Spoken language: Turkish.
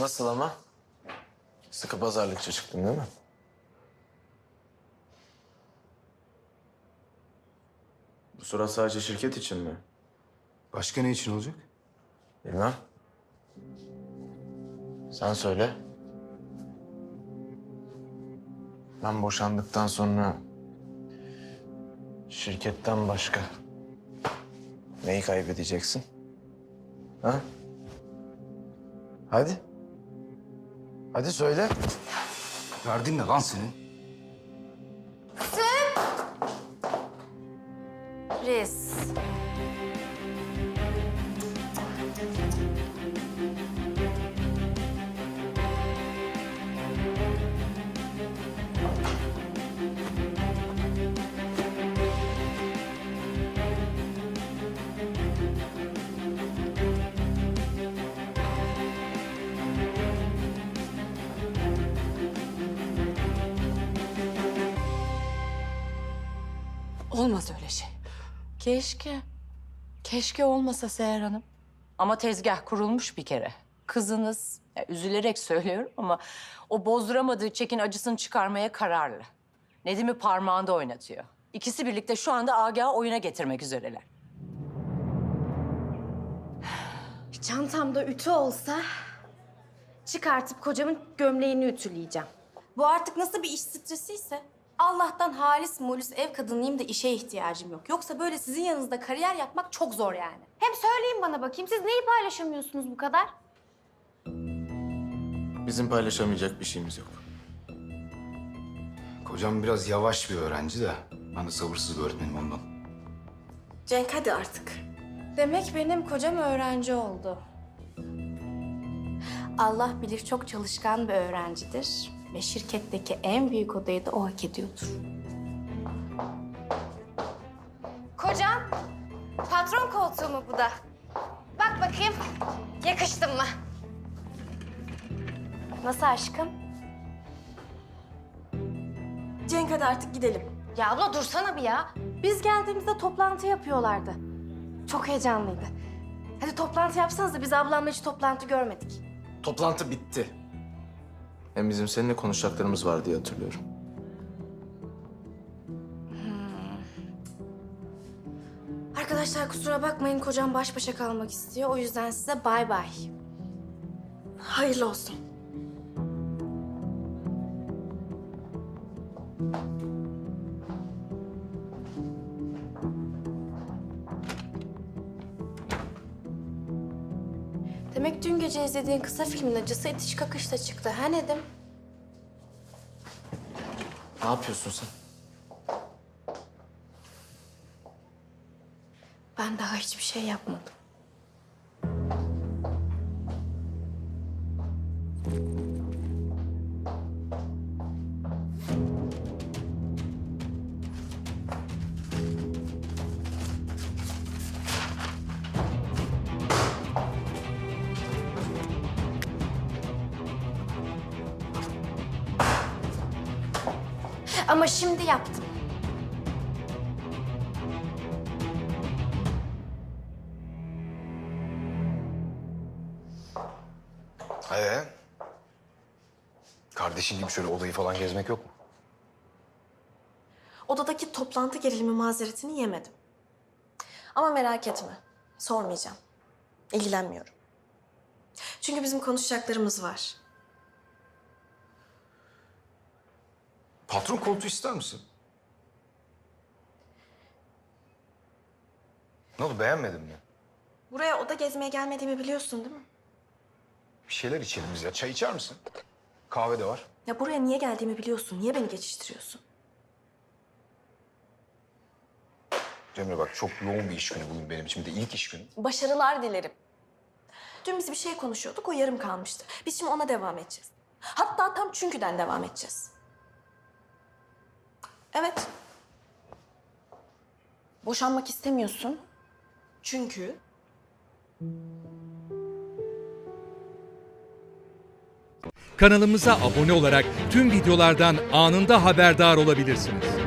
Nasıl ama? Sıkı pazarlıkçı çıktın değil mi? Bu surat sadece şirket için mi? Başka ne için olacak? Bilmem. Sen söyle. Ben boşandıktan sonra şirketten başka neyi kaybedeceksin? Ha? Hadi. Hadi söyle. Derdin ne lan senin? Riz. Olmaz öyle şey. Keşke. Keşke olmasa Seher Hanım. Ama tezgah kurulmuş bir kere. Kızınız, ya üzülerek söylüyorum ama o bozduramadığı çekin acısını çıkarmaya kararlı. Nedim'i parmağında oynatıyor. İkisi birlikte şu anda Agah'ı oyuna getirmek üzereler. Çantamda ütü olsa çıkartıp kocamın gömleğini ütüleyeceğim. Bu artık nasıl bir iş stresi ise Allah'tan halis mulis ev kadınıyım da işe ihtiyacım yok. Yoksa böyle sizin yanınızda kariyer yapmak çok zor yani. Hem söyleyin bana bakayım siz neyi paylaşamıyorsunuz bu kadar? Bizim paylaşamayacak bir şeyimiz yok. Kocam biraz yavaş bir öğrenci de. Ben de sabırsız bir öğretmenim ondan. Cenk hadi artık. Demek benim kocam öğrenci oldu. Allah bilir çok çalışkan bir öğrencidir. Ve şirketteki en büyük odayı da o hak ediyordur. Kocam, patron koltuğu mu bu da? Bak bakayım, yakıştın mı? Nasıl aşkım? Cenk hadi artık gidelim. Ya abla dursana bir ya. Biz geldiğimizde toplantı yapıyorlardı. Çok heyecanlıydı. Hadi toplantı yapsanız da biz ablamla hiç toplantı görmedik. Toplantı bitti. Hem bizim seninle konuşacaklarımız var diye hatırlıyorum. Arkadaşlar kusura bakmayın kocam baş başa kalmak istiyor. O yüzden size bay bay. Hayırlı olsun. Demek dün gece izlediğin kısa filmin acısı itiş kakışta çıktı. Ha Nedim? Ne yapıyorsun sen? Ben daha hiçbir şey yapmadım. Ama şimdi yaptım. Ee? Kardeşin gibi şöyle odayı falan gezmek yok mu? Odadaki toplantı gerilimi mazeretini yemedim. Ama merak etme. Sormayacağım. İlgilenmiyorum. Çünkü bizim konuşacaklarımız var. Patron koltuğu ister misin? Ne oldu beğenmedin mi? Buraya oda gezmeye gelmediğimi biliyorsun değil mi? Bir şeyler içelim biz ya. Çay içer misin? Kahve de var. Ya buraya niye geldiğimi biliyorsun. Niye beni geçiştiriyorsun? Cemre bak çok yoğun bir iş günü bugün benim için. Bir de ilk iş günü. Başarılar dilerim. Dün biz bir şey konuşuyorduk, o yarım kalmıştı. Biz şimdi ona devam edeceğiz. Hatta tam çünküden devam edeceğiz. Evet. Boşanmak istemiyorsun. Çünkü Kanalımıza abone olarak tüm videolardan anında haberdar olabilirsiniz.